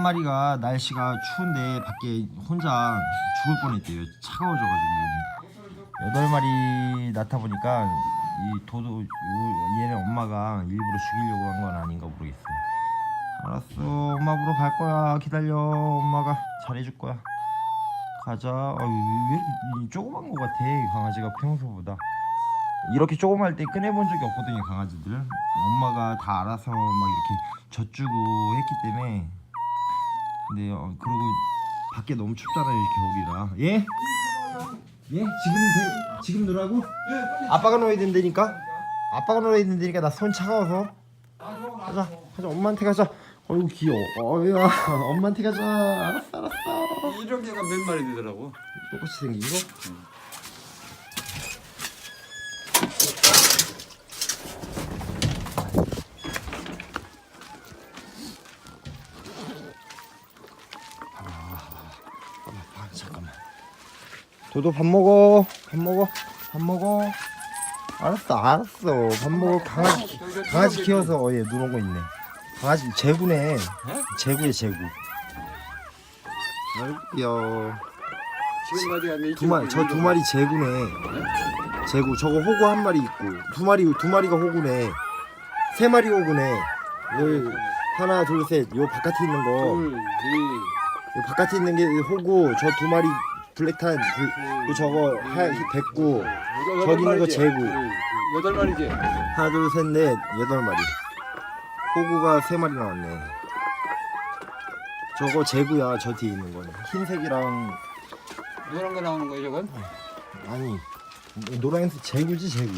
한 마리가 날씨가 추운데 밖에 혼자 죽을 뻔했대요. 차가워져가지고 여덟 마리 낳다 보니까 이 도도 요- 얘네 엄마가 일부러 죽이려고 한 건 아닌가 모르겠어요. 알았어, 엄마 보러 갈 거야. 기다려, 엄마가 잘해줄 거야. 가자. 아, 왜, 조그만 거 같아 강아지가 평소보다. 이렇게 조그만 때 꺼내본 적이 없거든요 강아지들. 엄마가 다 알아서 막 이렇게 젖주고 했기 때문에. 근데 어, 그리고 밖에 너무 춥잖아요 겨울이라. 예? 예? 지금 돼, 지금 놀라고? 아빠가 놀아야 된다니까. 아빠가 놀아야 된다니까 나 손 차가워서. 가자, 가자 엄마한테 가자. 어이구 귀여워. 어야 엄마한테 가자. 알았어, 알았어. 이런 개가 몇 마리 되더라고. 똑같이 생긴 거? 아, 도도 밥 먹어. 밥 먹어. 밥 먹어. 알았어, 알았어. 밥 먹어. 강아지, 강아지 키워서 어, 얘 누런 거 있네. 강아지 재구네. 재구에 재구. 아이고. 두 마리 저 두 마리 제구네. 제구 저거 호구 한 마리 있고 두 마리 두 마리가 호구네. 세 마리 호구네. 여기 하나 둘 셋. 요 바깥에 있는 거. 둘, 셋, 요 바깥에 있는 게 호구 저 두 마리 블랙탄 불, 그 저거 하 됐고 여덟 저기 있는 거 마리지? 재고. 응, 여덟 마리지. 하나 둘 셋 넷 여덟 마리. 호구가 세 마리 나왔네. 저거 제구야 저 뒤에 있는 거는 흰색이랑 노란 거 나오는 거예요, 저건? 아니 노란색 제구지 제구.